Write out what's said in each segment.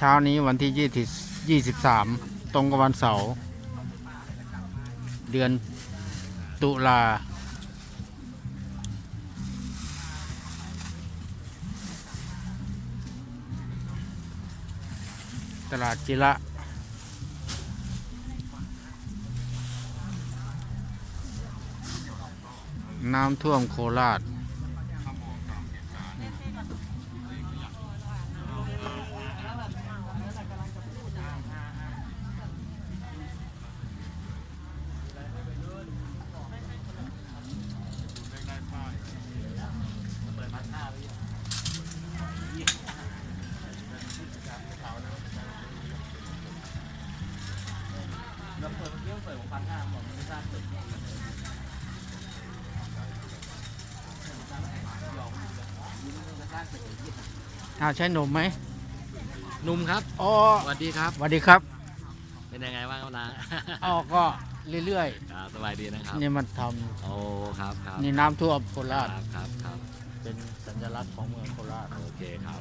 เช้านี้วันที่ยี่ยี่สิบสามตรงกับวันเสาร์เดือนตุลาตลาดจิระน้ำท่วมโคราช อ้าวใช้นมไหมหนุ่มครับอ๋อสวัสดีครับสวัสดีครับ เป็นยังไงบ้างครับนะอ๋อก็เรื่อยครับสบายดีนะครับๆนี่มันทโอ้ครับครับำนี่น้ำท่วมโคครารัชบครับครับ เป็นสัญลักษณ์ของเมืองโคราช โอเคครับ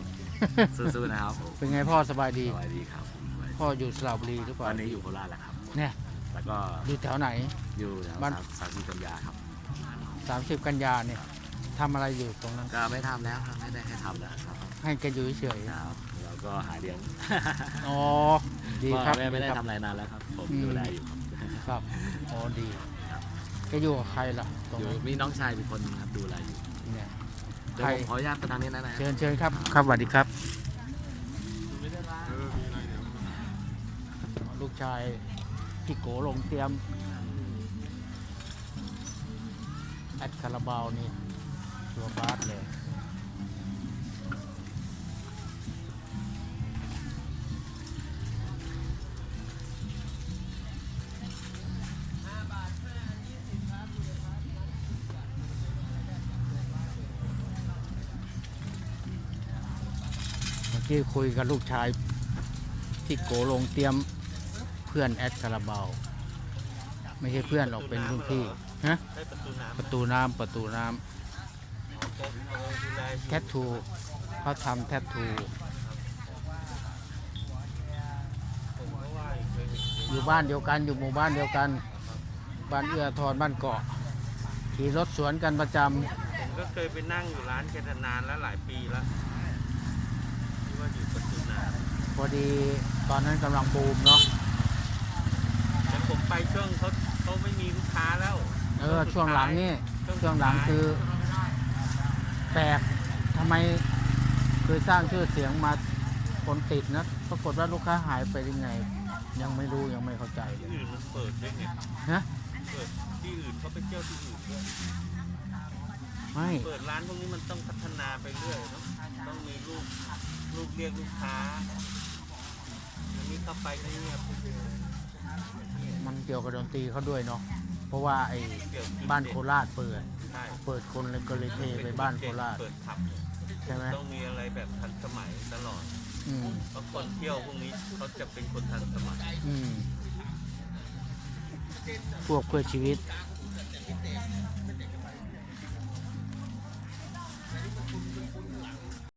สู้ๆนะครับเป็นไงพ่อสบายดีสบายดีครับสบายดีพ่ออยู่สระบุรีหรือเปตล่าอนนี้อยู่โคราชแล้วครับ เนี่ยแล้วก็อยู่แถวไหน อยู่แถวบ้านสามสามสิบกันยาครับ 30 กันยาเนี่ยทำอะไรอยู่ตรงนั้น ก็ไม่ทำแล้วครับไม่ได้ให้ทำแล้วครับให้แกอยู่เฉยครับเราก็หาเลี้ยงๆอ๋อดีครับไม่ไม่ได้ครัทำอะไรนานแล้วครับ ผมอืม ดูแลอยู่ครับครับอ๋อดีแกอยู่กับใครล่ะตรงอยู่นั้นมีน้องชายเป็นคนครับดูแลอยู่เนี่ยเดี๋ยว ใครผมขออนุญาตไปทางนี้นะนะเชิญเชิญครับ ครับสวัสดีครับ ลูกชายพี่โกลงเตรียมแอดคาราบาวนี่ตัวบาสเลย กี้คุยกับลูกชายที่โกลงเตรียมเพื่อนแอดคาราบาวไม่ใช่เพื่อนหรอกเป็นรุ่นพี่ฮะได้ประตูน้ประตูน้ำประตูน้ำแทททูเขาทำแทททูอยู่บ้านเดียวกันอยู่หมู่บ้านเดียวกัน บ้านเอื้อทอนบ้านเกาะขี่รถสวนกันประจำผมก็เคยไปนั่งอยู่ร้านแกนานแล้วหลายปีแล้ว ว่าอยู่ประตูน้ำพอดีตอนนั้นกำลังบูมเนาะำแต่ผมไปช่วงเขาเขาไม่มีลูกค้าแล้วเออช่วงหลังนี่ช่วงหลังคือแปลกทำไมเคยสร้างชื่อเสียงมาคนติดนะปรากฏว่าลูกค้าหายไปยังไง ยังไม่รู้ยังไม่เข้าใจที่อื่นมันเปิดด้วยไงฮะเปิดที่อื่นเขาไปเที่ยวที่อื่นด้วยไม่ เปิดร้านพวกนี้มันต้องพัฒนาไปเรื่อยเนอะต้องมีลูก ลูกเรียกลูกค้าอันนี้เข้าไปก็เงียบมันเกี่ยวกับดนตรีเขาด้วยเนาะ เพราะว่าไอ้เกี่ยวกับบ้านโคราชเปิด ใช่เปิดคนเลยก็เลยเทไปบ้านโคราช เปิดผับใช่ไหมต้องมีอะไรแบบทันสมัยตลอดอืมเพราะคนเที่ยวพวกนี้เขาจะเป็นคนทันสมัย อืมพวกเพื่อชีวิต